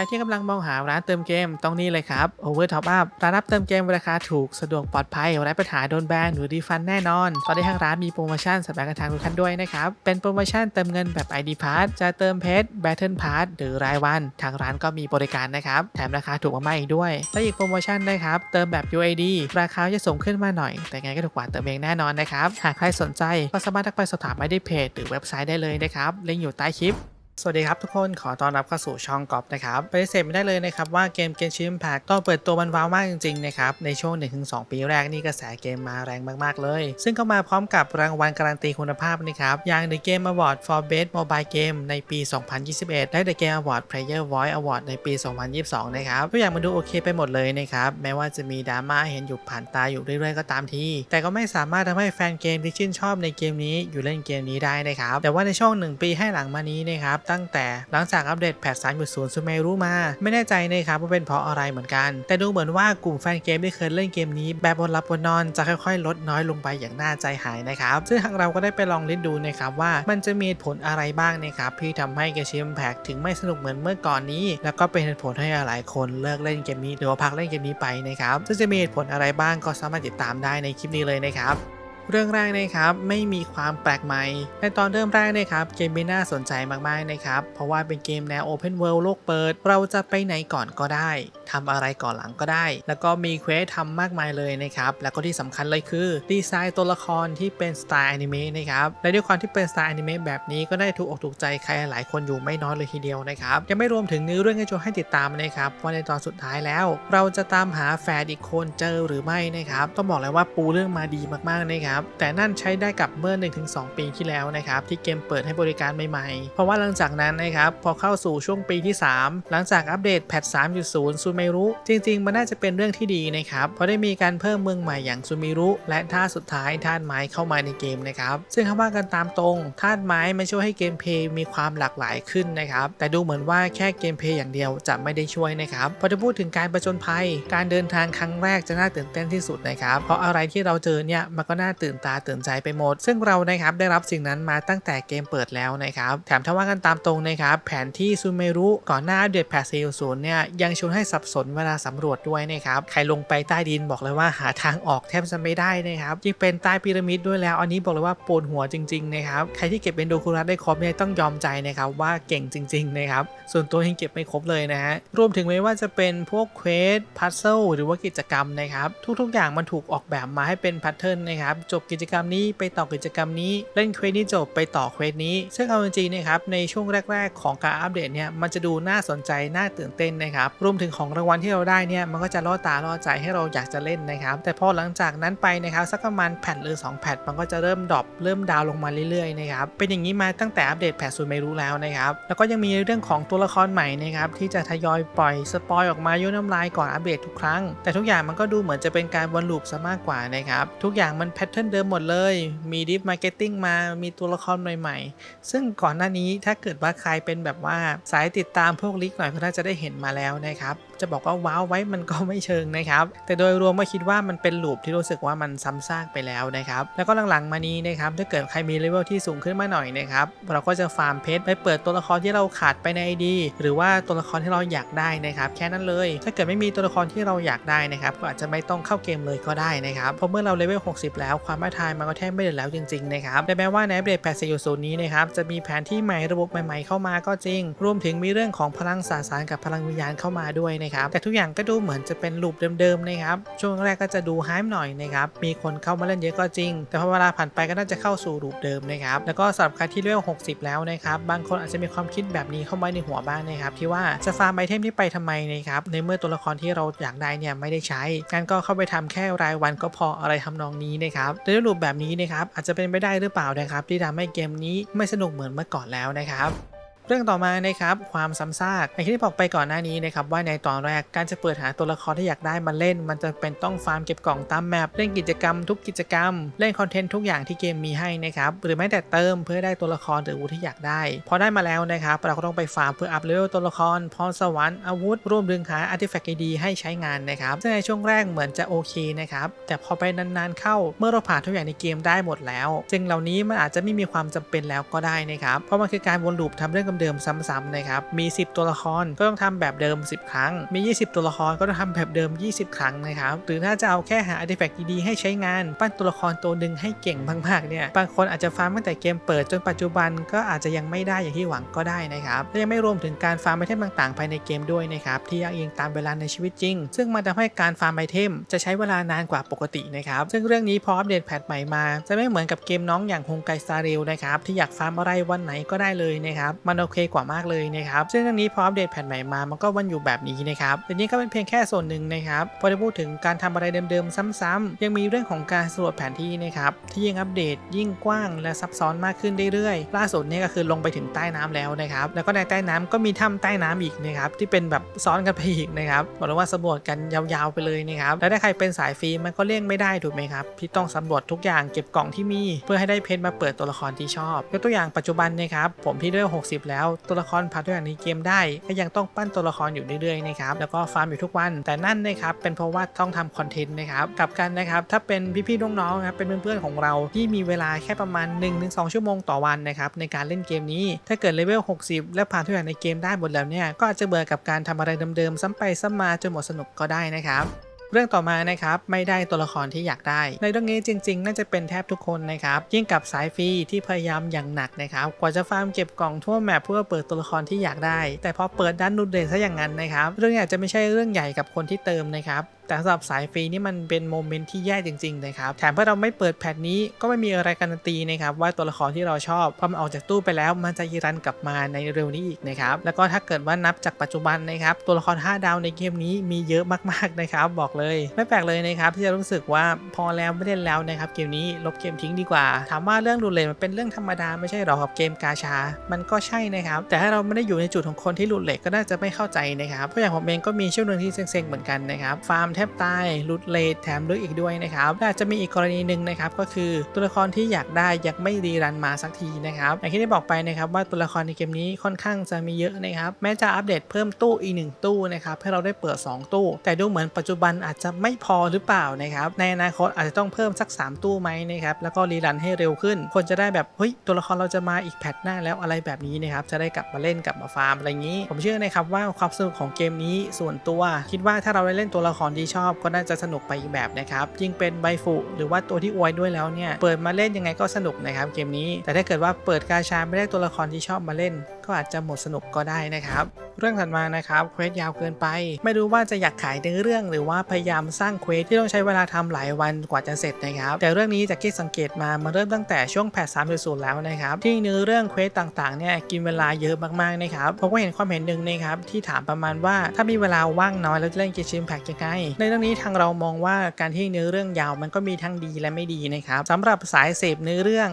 รที่กำลังมองหาร้านเติมเกมต้องนี่เลยครับ Over Top Up ร้านรับเติมเกมราคาถูกสะดวกปลอดภัยไร้ปัญหาโดนแบนหรือดีฟันแน่นอน ตอนนี้ทางร้านมีโปรโมชั่นสำหรับการทางทุกท่านด้วยนะครับ เป็นโปรโมชั่นเติมเงินแบบ ID Pass จะเติมเพชร Battle Pass หรือรายวัน ทางร้านก็มีบริการนะครับ แถมราคาถูกมากๆอีกด้วย และอีกโปรโมชั่นนะครับ เติมแบบ UAD ราคาจะสูงขึ้นมาหน่อย แต่ไงก็ถูกกว่าเติมเองแน่นอนนะครับ หากใครสนใจก็สามารถทักไปสอบถามได้ที่เพจ หรือเว็บไซต์ได้เลยนะครับ ลิงก์อยู่ใต้คลิป สวัสดีครับทุกคนขอต้อนรับเข้าสู่ช่องกอบนะครับปฏิเสธไม่ได้เลยนะครับว่าเกม Genshin Impact ตอนเปิดตัวมันว้าวมากจริงๆนะครับในช่วง 1-2 ปีแรกนี่กระแสเกมมาแรงมากๆเลย ซึ่งก็มาพร้อมกับรางวัลการันตีคุณภาพนะครับอย่าง The Game Award for Best Mobile Game ในปี 2021 และ The Game Award Player Voice Award ในปี 2022 นะครับทุกอย่างมันดูโอเคไปหมดเลยนะครับแม้ว่าจะมีดราม่าเห็นอยู่ผ่านตาอยู่เรื่อยๆก็ตามทีแต่ก็ไม่สามารถทำให้แฟนเกมที่ชื่นชอบในเกมนี้อยู่เล่นเกมนี้ได้นะครับแต่ว่าในช่วง 1 ปีให้หลังมานี้นะครับตั้งแต่หลังจากอัปเดตแพท3.0ซูเมรุมา ไม่แน่ใจนะครับว่าเป็นเพราะอะไรเหมือนกัน แต่ดูเหมือนว่ากลุ่มแฟนเกมที่เคยเล่นเกมนี้ แบบบนรับบนนอนจะค่อยๆ ลดน้อยลงไปอย่างน่าใจหายนะครับ ซึ่งทางเราก็ได้ไปลองเล่นดูนะครับว่ามันจะมีผลอะไรบ้างนะครับที่ทำให้เกมชิมแพกถึงไม่สนุกเหมือนเมื่อก่อนนี้ แล้วก็เป็นเหตุผลให้หลายคนเลิกเล่นเกมนี้หรือว่าพักเล่นเกมนี้ไปนะครับซึ่งจะมีเหตุผลอะไรบ้างก็สามารถติดตามได้ในคลิปนี้เลยนะครับ เรื่องแรกนะครับไม่มีความแปลกใหม่ ในตอนเริ่มแรกนะครับเกมไม่น่าสนใจมากๆนะครับ เพราะว่าเป็นเกมแนว Open World โลกเปิด เราจะไปไหนก่อนก็ได้ ทำอะไรก่อนหลังก็ได้ แล้วก็มีเควสทำมากมายเลยนะครับ แล้วก็ที่สำคัญเลยคือ ดีไซน์ตัวละครที่เป็นสไตล์อนิเมะนะครับ และด้วยความที่เป็นสไตล์อนิเมะแบบนี้ก็ได้ถูกอกถูกใจใครหลายคนอยู่ไม่น้อยเลยทีเดียวนะครับ ยังไม่รวมถึงเนื้อเรื่องให้ชวนให้ติดตามนะครับว่าในตอนสุดท้ายแล้ว เราจะตามหาแฟนอีกคนเจอหรือไม่นะครับ ต้องบอกเลยว่าปูเรื่องมาดีมากๆนะครับ แต่นั่นใช้ได้กับเมื่อ 1-2 ปีที่แล้วนะครับที่เกมเปิดให้บริการใหม่ๆ เพราะว่าหลังจากนั้นนะครับพอเข้าสู่ช่วงปีที่ 3 หลังจากอัปเดตแพท3.0ซูเมรุ จริง ๆ มันน่าจะเป็นเรื่องที่ดีนะครับ เพราะได้มีการเพิ่มเมืองใหม่อย่างซูมิรุ และท่าสุดท้ายท่านไม้เข้ามาในเกมนะครับ ซึ่งถ้าว่ากันตามตรงท่านไม้มันช่วยให้เกมเพลย์มีความหลากหลายขึ้นนะครับ แต่ดูเหมือนว่าแค่เกมเพลย์อย่างเดียวจะไม่ได้ช่วยนะครับ พอจะพูดถึงการประจนภัย การเดินทางครั้งแรกจะน่าตื่นเต้นที่สุดนะครับ เพราะอะไรที่เราเจอเนี่ยมันก็น่าตื่นตาตื่นใจไปหมด ซึ่งเรานะครับได้รับสิ่งนั้นมาตั้งแต่เกมเปิดแล้วนะครับ แถมถ้าว่ากันตามตรงนะครับ แผนที่ซูเมรุก่อนหน้าอัปเดตแพท4.0เนี่ยยังชวนให้สับสนเวลาสำรวจด้วยนะครับใครลงไปใต้ดินบอกเลยว่าหาทางออกแทบจะไม่ได้นะครับยิ่งเป็นใต้พีระมิดด้วยแล้ว อันนี้บอกเลยว่าปวดหัวจริงๆนะครับใครที่เก็บเป็นโดคุรัสได้ครบเนี่ยต้องยอมใจนะครับว่าเก่งจริงๆนะครับส่วนตัวยังเก็บไม่ครบเลยนะฮะรวมถึงไม่ว่าจะเป็นพวกเควสพัซเซิลหรือว่ากิจกรรมนะครับทุกๆอย่างมันถูกออกแบบมาให้เป็นแพทเทิร์นนะครับจบกิจกรรมนี้ไปต่อกิจกรรมนี้เล่นเควสนี้จบไปต่อเควสนี้ ซึ่งเอาจริงๆนะครับในช่วงแรก ๆ ของการอัปเดตเนี่ยมันจะดูน่าสนใจน่าตื่นเต้นนะครับรวมถึงของรางวัลที่เราได้เนี่ยมันก็จะล่อตาล่อใจให้เราอยากจะเล่นนะครับ แต่พอหลังจากนั้นไปนะครับสักประมาณแพทหรือ 2 แพทมันก็จะเริ่มดรอปเริ่มดาวลงมาเรื่อยๆนะครับเป็นอย่างนี้มาตั้งแต่อัปเดตแพทซูเมรู้แล้วนะครับแล้วก็ยังมีเรื่องของตัวละครใหม่นะครับที่จะทยอยปล่อยสปอยออกมายุ่น้ำลายก่อนอัปเดตทุกครั้ง แต่ทุกอย่างมันก็ดูเหมือนจะเป็นการวนลูปซะมากกว่านะครับทุกอย่างมันแพทเทิร์นเดิมหมดเลย มีดิฟมาร์เก็ตติ้งมามีตัวละครใหม่ๆ ซึ่งก่อนหน้านี้ถ้าเกิดว่าใครเป็นแบบว่าสายติดตามพวกลิกหน่อยก็น่าจะได้เห็นมาแล้วนะครับ จะบอกว่าว้าวไว้มันก็ไม่เชิงนะครับ แต่โดยรวมก็คิดว่ามันเป็นลูปที่รู้สึกว่ามันซ้ำซากไปแล้วนะครับ แล้วก็หลังๆมานี้นะครับถ้าเกิดใครมีเลเวลที่สูงขึ้นมาหน่อยนะครับเราก็จะฟาร์มเพชรไปเปิดตัวละครที่เราขาดไปใน ID หรือว่าตัวละครที่เราอยากได้นะครับ แค่นั้นเลย ถ้าเกิดไม่มีตัวละครที่เราอยากได้นะครับก็อาจจะไม่ต้องเข้าเกมเลยก็ได้นะครับเพราะเมื่อเราเลเวล 60 แล้วความท้าทายมันก็แทบไม่เหลือแล้วจริงๆนะครับแต่แม้ว่าในอัปเดแพท4.0นี้นะครับจะมีแผนที่ใหม่ระบบใหม่ ๆเข้ามาก็จริง รวมถึงมีเรื่องของพลังสาสารกับพลังวิญญาณเข้ามาด้วยนะครับ แต่ทุกอย่างก็ดูเหมือนจะเป็นลูปเดิมๆนะครับ ช่วงแรกก็จะดูไฮป์หน่อยนะครับ มีคนเข้ามาเล่นเยอะก็จริง แต่พอเวลาผ่านไปก็น่าจะเข้าสู่ลูปเดิมนะครับ แล้วก็สำหรับใครที่เลเวล60 แล้วนะครับ บางคนอาจจะมีความคิดแบบนี้เข้ามาในหัวบ้างนะครับ ที่ว่าจะฟาร์มไอเทมที่ไปทำไมนะครับ ในเมื่อตัวละครที่เราอยากได้เนี่ยไม่ได้ใช้งั้นก็เข้าไปทำแค่รายวันก็พออะไรทำนองนี้นะครับโดยรูปแบบนี้นะครับอาจจะเป็นไปได้หรือเปล่านะครับ ที่ทำให้เกมนี้ไม่สนุกเหมือนเมื่อก่อนแล้วนะครับ เรื่องต่อมานะครับความซ้ำซากอย่างที่บอกไปก่อนหน้านี้นะครับว่าในตอนแรกการจะเปิดหาตัวละครที่อยากได้มาเล่น มันจะเป็นต้องฟาร์มเก็บกล่องตามแมปเล่นกิจกรรมทุกกิจกรรม เล่นคอนเทนต์ทุกอย่างที่เกมมีให้นะครับหรือแม้แต่เติมเพื่อได้ตัวละครหรืออาวุธที่อยากได้พอได้มาแล้วนะครับเราก็ต้องไปฟาร์มเพื่ออัพเลเวลตัวละครพรสวรรค์อาวุธร่วมดึงหาอาร์ติแฟกต์ดีให้ใช้งานนะครับซึ่งในช่วงแรกเหมือนจะโอเคนะครับแต่พอไปนานๆเข้าเมื่อเราผ่านทุกอย่างในเกมได้หมดแล้วสิ่งเหล่านี้มันอาจจะไม่มีความจำเป็นแล้วก็ได้นะครับเพราะมันคือการวนลูปทำเรื่องเดิมซ้ำๆนะครับ มี 10 ตัวละครก็ต้องทำแบบเดิม 10 ครั้ง มี 20 ตัวละครก็ต้องทำแบบเดิม 20 ครั้งนะครับ หรือถ้าจะเอาแค่หาอาร์ติแฟกต์ดีๆให้ใช้งาน ปั้นตัวละครตัวหนึ่งให้เก่งมากๆเนี่ย บางคนอาจจะฟาร์มตั้งแต่เกมเปิดจนปัจจุบันก็อาจจะยังไม่ได้อย่างที่หวังก็ได้นะครับและยังไม่รวมถึงการฟาร์มไอเทมต่างๆ ภายในเกมด้วยนะครับที่ยังอิงตามเวลาในชีวิตจริง ซึ่งมันทำให้การฟาร์มไอเทมจะใช้เวลานานกว่าปกตินะครับซึ่งเรื่องนี้พออัปเดตแพทใหม่มา จะไม่เหมือนกับเกมน้องอย่างฮงไกสตาร์เรลนะครับที่อยากฟาร์มอะไรวันไหนก็ได้เลยนะครับมันโอเคกว่ามากเลยนะครับซึ่งเรื่องนี้พออัปเดตแพทใหม่มามันก็วันอยู่แบบนี้นะครับแต่นี้ก็เป็นเพียงแค่ส่วนหนึ่งนะครับพอได้พูดถึงการทำอะไรเดิมๆซ้ำๆยังมีเรื่องของการสำรวจแผนที่นะครับที่ยิ่งอัปเดตยิ่งกว้างและซับซ้อนมากขึ้นเรื่อยๆล่าสุดเนี่ยก็คือลงไปถึงใต้น้ำแล้วนะครับแล้วก็ในใต้น้ำก็มีถ้ำใต้น้ำอีกนะครับที่เป็นแบบซ้อนกันไปอีกนะครับบอกเลยว่าสำรวจกันยาวๆไปเลยนะครับแล้วถ้าใครเป็นสายฟรีมันก็เลี่ยงไม่ได้ถูกไหมครับที่ต้องสำรวจทุกอย่างเก็บกล่องที่มี เพื่อให้ได้เพชรมาเปิดตัวละครที่ชอบยกตัวอย่างปัจจุบันนะครับผมที่ด้วย60แล้วตัวละครผ่านตัวอย่างในเกมได้ก็ยังต้องปั้นตัวละครอยู่เรื่อยๆนะครับแล้วก็ฟาร์มอยู่ทุกวัน แต่นั่นนะครับเป็นเพราะว่าต้องทำคอนเทนต์นะครับกลับกันนะครับถ้าเป็นพี่ๆน้องๆครับเป็นเพื่อนๆของเราที่มีเวลาแค่ประมาณ 1-2 ชั่วโมงต่อวันนะครับในการเล่นเกมนี้ ถ้าเกิดเลเวล 60 และผ่านทุกอย่างในเกมได้หมดแล้วเนี่ยก็อาจจะเบื่อกับการทำอะไรเดิมๆซ้ำไปซ้ำมาจนหมดสนุกก็ได้นะครับ เรื่องต่อมานะครับไม่ได้ตัวละครที่อยากได้ ในเรื่องนี้จริง ๆ น่าจะเป็นแทบทุกคนนะครับยิ่งกับสายฟรีที่พยายามอย่างหนักนะครับกว่าจะฟาร์มเก็บกล่องทั่วแมปเพื่อเปิดตัวละครที่อยากได้ แต่พอเปิดด้านนูเดซะอย่างนั้นนะครับเรื่องนี้อาจจะไม่ใช่เรื่องใหญ่กับคนที่เติมนะครับ แต่สำหรับสายฟรีนี่มันเป็นโมเมนต์ที่แย่จริงๆนะครับแถมเพื่อเราไม่เปิดแพทนี้ก็ไม่มีอะไรการันตีนะครับว่าตัวละครที่เราชอบพอมันออกจากตู้ไปแล้ว มันจะยีรันกลับมาในเร็วนี้อีกนะครับแล้วก็ถ้าเกิดว่านับจากปัจจุบันนะครับตัวละคร 5 ดาวในเกมนี้มีเยอะมากๆนะครับบอกเลย ไม่แปลกเลยนะครับที่จะรู้สึกว่าพอแล้วไม่เล่นแล้วนะครับเกมนี้ลบเกมทิ้งดีกว่า ถามว่าเรื่องดูเลทมันเป็นเรื่องธรรมดาไม่ใช่หรอกับเกมกาชา มันก็ใช่นะครับแต่ถ้าเราไม่ได้อยู่ในจุดของคนที่หลุดเลทก็น่าจะไม่เข้าใจนะครับเพราะอย่างผมเองก็มีช่วงหนึ่งที่เซ็งๆเหมือนกันนะครับฟาร์มแทบตายลุดเลทแถมลึกอีกด้วยนะครับอาจจะมีอีกกรณีหนึ่งนะครับก็คือตัวละครที่อยากได้ยังไม่รีรันมาสักทีนะครับอย่างที่ได้บอกไปนะครับว่าตัวละครในเกมนี้ค่อนข้างจะมีเยอะนะครับแม้จะอัปเดตเพิ่มตู้อีกหนึ่งตู้นะครับให้เราได้เปิด 2 ตู้ แต่ดูเหมือนปัจจุบันอาจจะไม่พอหรือเปล่านะครับในอนาคตอาจจะต้องเพิ่มสัก 3 ตู้ไหมนะครับแล้วก็รีรันให้เร็วขึ้น คนจะได้แบบเฮ้ยตัวละครเราจะมาอีกแพทหน้าแล้วอะไรแบบนี้นะครับจะได้กลับมาเล่นกลับมาฟาร์มอะไรอย่างนี้ ผมเชื่อนะครับว่าความสนุกของเกมนี้ส่วนตัว คิดว่าถ้าเราได้เล่นตัวละครที่ชอบก็น่าจะสนุกไปอีกแบบนะครับยิ่งเป็นใบฟุหรือว่าตัวที่อวยด้วยแล้วเนี่ยเปิดมาเล่นยังไงก็สนุกนะครับเกมนี้ แต่ถ้าเกิดว่าเปิดกาชาไม่ได้ตัวละครที่ชอบมาเล่น ก็อาจจะหมดสนุกก็ได้นะครับ เรื่องถัดมานะครับเควสยาวเกินไป ไม่รู้ว่าจะอยากขายเนื้อเรื่องหรือว่าพยายามสร้างเควสที่ต้องใช้เวลาทำหลายวันกว่าจะเสร็จนะครับ แต่เรื่องนี้จากที่สังเกตมามาเริ่มตั้งแต่ช่วงแพท3.0แล้วนะครับ ที่เนื้อเรื่องเควสต่างๆเนี่ยกินเวลาเยอะมากๆนะครับผมก็เห็นความเห็นหนึ่งนะครับที่ถามประมาณว่าถ้ามีเวลาว่างน้อยแล้วจะเล่นเกมชิมแพ็กยังไงในเรื่องนี้ทางเรามองว่าการที่เนื้อเรื่องยาวมันก็มีทั้งดีและไม่ดีนะครับสำหรับสายเสพเนื้อเรื่อง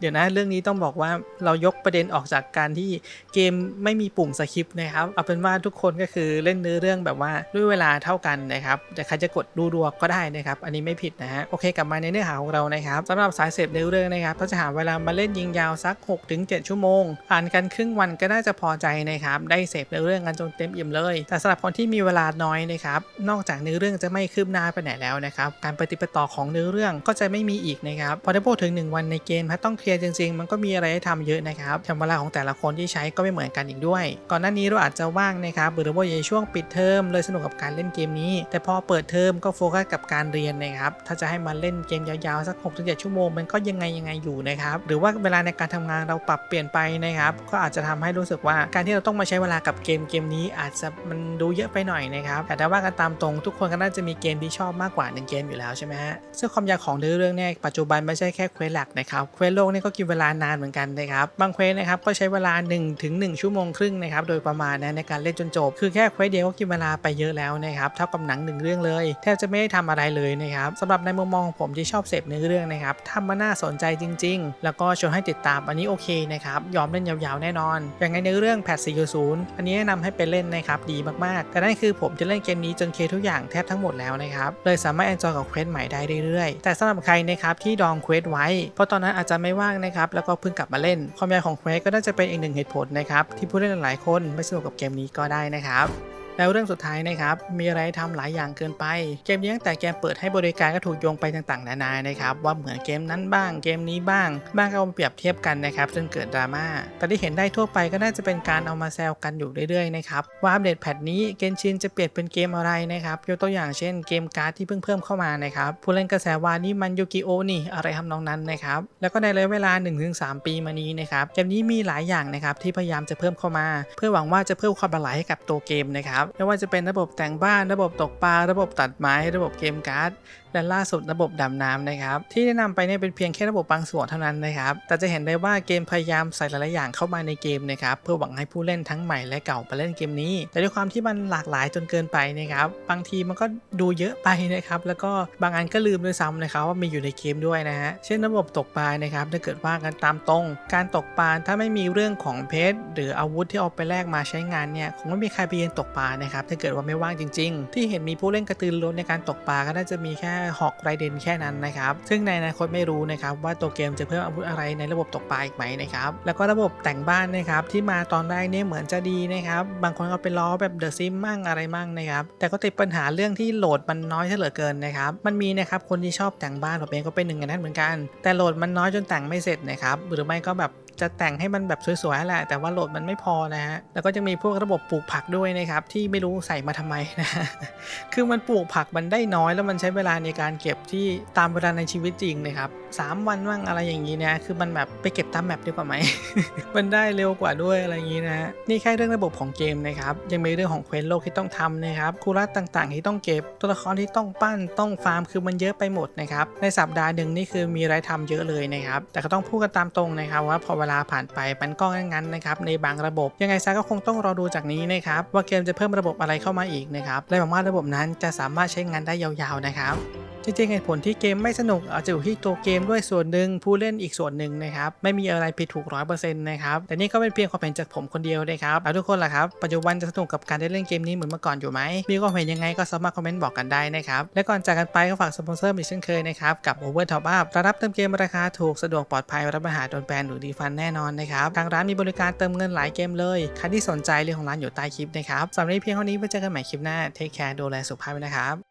เดี๋ยวนะเรื่องนี้ต้องบอกว่าเรายกประเด็นออกจากการที่เกมไม่มีปุ่มสคริปต์นะครับ เอาเป็นว่าทุกคนก็คือเล่นเนื้อเรื่องแบบว่าด้วยเวลาเท่ากันนะครับแต่ใครจะกดดูรัวก็ได้นะครับ อันนี้ไม่ผิดนะฮะ โอเค กลับมาในเนื้อหาของเรานะครับสำหรับสายเสพเนื้อเรื่องนะครับถ้าจะหาเวลามาเล่นยิงยาวสัก 6-7 ชั่วโมง อ่านกันครึ่งวันก็น่าจะพอใจนะครับ ได้เสพเนื้อเรื่องกันจนเต็มอิ่มเลย แต่สำหรับคนที่มีเวลาน้อยนะครับ นอกจากเนื้อเรื่องจะไม่คืบหน้าไปไหนแล้วนะครับ การปฏิปต่อของเนื้อเรื่องก็จะไม่มีอีกนะครับ พอได้พูดถึง 1 วันในเกมถ้าต้องเคลียร์จริงๆ มันก็มีอะไรให้ทำเยอะนะครับแถมเวลาของแต่ละคนที่ใช้ก็ไม่เหมือนกันอีกด้วย ก่อนหน้านี้เราอาจจะว่างนะครับหรือว่าในช่วงปิดเทอมเลยสนุกกับการเล่นเกมนี้ แต่พอเปิดเทอมก็โฟกัสกับการเรียนนะครับถ้าจะให้มาเล่นเกมยาวๆสัก6-7ชั่วโมงมันก็ยังไงยังไงอยู่นะครับหรือว่าเวลาในการทำงานเราปรับเปลี่ยนไปนะครับก็อาจจะทำให้รู้สึกว่าการที่เราต้องมาใช้เวลากับเกมเกมนี้ อาจจะมันดูเยอะไปหน่อยนะครับแต่ถ้าว่ากันตามตรงทุกคนก็น่าจะมีเกมที่ชอบมากกว่าหนึ่งเกมอยู่แล้วใช่ไหมฮะซึ่งความยาวของเนื้อเรื่องเนี่ยปัจจุบันไม่ใช่แค่เควสหลักนะครับเควสโลกนี่ก็กินเวลานานเหมือนกันนะครับบางเควสนะครับก็ใช้เวลา1ถึง1ชั่วโมงครึ่งนะครับโดยประมาณนะในการเล่นจนจบ คือแค่เควสเดียวก็กินเวลาไปเยอะแล้วนะครับเท่ากับหนังหนึ่งเรื่องเลยแทบจะไม่ได้ทำอะไรเลยนะครับสำหรับในมุมมองของผมที่ชอบเสพเนื้อเรื่องนะครับทำมาน่าสนใจจริง ๆ แล้วก็ชวนให้ติดตามอันนี้โอเคนะครับยอมเล่นยาวๆแน่นอน อย่างในเนื้อเรื่องแพท4.0อันนี้แนะนำให้ไปเล่นนะครับดีมากๆ แต่นั่นคือผมจะเล่นเกมนี้จนเคทุกอย่างแทบทั้งหมดแล้วนะครับเลยสามารถแอนจอยกับเควสใหม่ได้เรื่อยๆ แต่สำหรับใครนะครับที่ดองเควสไว้ เพราะตอนนั้นอาจจะไม่ว่างนะครับแล้วก็เพิ่งกลับมาเล่นความยาวของเควสก็น่าจะเป็นอีกหนึ่งเหตุผลนะครับ ที่ผู้เล่นหลายๆคนไม่สนุกกับเกมนี้ก็ได้นะครับ แล้วเรื่องสุดท้ายนะครับ มีอะไรทำหลายอย่างเกินไป เกมนี้ตั้งแต่เกมเปิดให้บริการก็ถูกโยงไปต่างๆ นานานะครับ ว่าเหมือนเกมนั้นบ้าง เกมนี้บ้าง บ้างก็เอามาเปรียบเทียบกันนะครับจนเกิดดราม่า แต่ที่เห็นได้ทั่วไปก็น่าจะเป็นการเอามาแซวกันอยู่เรื่อยๆนะครับ ว่าอัปเดตแพทนี้เกนชินจะเปลี่ยนเป็นเกมอะไรนะครับ ยกตัวอย่างเช่นเกมการ์ดที่เพิ่งเพิ่มเข้ามานะครับ ผู้เล่นกระแสวานี่มันยูกิโอนี่อะไรทำนองนั้นนะครับ แล้วก็ในระยะเวลา 1-3 ปีมานี้นะครับ เกมนี้มีหลายอย่างนะครับที่พยายามจะเพิ่มเข้ามา เพื่อหวังว่าจะเพิ่มความหลากหลายให้กับตัวเกมนะครับไม่ว่าจะเป็นระบบแต่งบ้านระบบตกปลาระบบตัดไม้ระบบเกมการ์ดและล่าสุดระบบดำน้ำนะครับ ที่แนะนำไปเนี่ยเป็นเพียงแค่ระบบบางส่วนเท่านั้นนะครับ แต่จะเห็นได้ว่าเกมพยายามใส่หลายๆอย่างเข้ามาในเกมนะครับ เพื่อหวังให้ผู้เล่นทั้งใหม่และเก่าไปเล่นเกมนี้ แต่ด้วยความที่มันหลากหลายจนเกินไปนะครับ บางทีมันก็ดูเยอะไปนะครับ แล้วก็บางอันก็ลืมด้วยซ้ำนะครับว่ามีอยู่ในเกมด้วยนะฮะ เช่นระบบตกปลานะครับ ถ้าเกิดว่ากันตามตรง การตกปลาถ้าไม่มีเรื่องของเพชรหรืออาวุธที่เอาไปแลกมาใช้งานเนี่ย คงไม่มีใครไปยืนตกปลานะครับถ้าเกิดว่าไม่ว่างจริง ๆ ที่เห็นมีผู้เล่นกระตือรือร้นในการตกปลาก็น่าจะมีแค่ฮอกไรเดนแค่นั้นนะครับซึ่งในอนาคตไม่รู้นะครับว่าตัวเกมจะเพิ่มอาวุธอะไรในระบบตกปลาอีกไหมนะครับแล้วก็ระบบแต่งบ้านนะครับที่มาตอนแรกเนี่ยเหมือนจะดีนะครับบางคนเอาไปล้อแบบเดอะซิมมั่งอะไรมั่งนะครับแต่ก็ติดปัญหาเรื่องที่โหลดมันน้อยเหลือเกินนะครับมันมีนะครับคนที่ชอบแต่งบ้านผมเองก็เป็นหนึ่งในนั้นเหมือนกัน แต่โหลดมันน้อยจนแต่งไม่เสร็จนะครับหรือไม่ก็แบบ จะแต่งให้มันแบบสวยๆแหละแต่ว่าโหลดมันไม่พอนะฮะแล้วก็จะมีพวกระบบปลูกผักด้วยนะครับที่ไม่รู้ใส่มาทำไมนะคือมันปลูกผักมันได้น้อยแล้วมันใช้เวลาในการเก็บที่ตามเวลาในชีวิตจริงนะครับสามวันบ้างอะไรอย่างนี้นะคือมันแบบไปเก็บตามแมปดีกว่าไหมมันได้เร็วกว่าด้วยอะไรอย่างนี้นะนี่แค่เรื่องระบบของเกมนะครับยังมีเรื่องของเควสโลกที่ต้องทำนะครับคูรัสต่างๆ ที่ต้องเก็บตัวละครที่ต้องปั้นต้องฟาร์มคือมันเยอะไปหมดนะครับในสัปดาห์หนึ่งนี่คือมีอะไรทำเยอะเลยนะครับแต่ก็ต้องพูดกันตามตรงนะครับว่าพอเวลาลาผ่านไปมันก็งั้นนะครับในบางระบบ ยังไงซะก็คงต้องรอดูจากนี้นะครับว่าเกมจะเพิ่มระบบอะไรเข้ามาอีกนะครับและหวังว่าระบบนั้นจะสามารถใช้งานได้ยาวๆนะครับจริงๆเหตุผลที่เกมไม่สนุกอาจจะอยู่ที่ตัวเกมด้วยส่วนหนึ่งผู้เล่นอีกส่วนหนึ่งนะครับไม่มีอะไรผิดถูกร้อยเปอร์เซ็นต์นะครับแต่นี่ก็เป็นเพียงความเห็นจากผมคนเดียวนะครับแล้วทุกคนล่ะครับปัจจุบันจะสนุกกับการได้เล่นเกมนี้เหมือนเมื่อก่อนอยู่ไหมมีความเห็นยังไงก็สามารถคอมเมนต์บอกกันได้นะครับและก่อนจากกันไปก็ฝากสปอนเซอร์อีกเช่นเคยนะครับกับ Over Top Up รับเติมเกมราคาถูกสะดวกปลอดภัยรับปัญหาโดนแบนหรือดีฟันแน่นอนนะครับทางร้านมีบริการเติมเงินหลายเกมเลยใครที่สนใจเรื่องของร้านอยู่ใต้คลิปนะครับสำหรับเพียงเท่านี้ไว้เจอกันใหม่คลิปหน้าเทคแคร์ดูแลสุขภาพนะครับ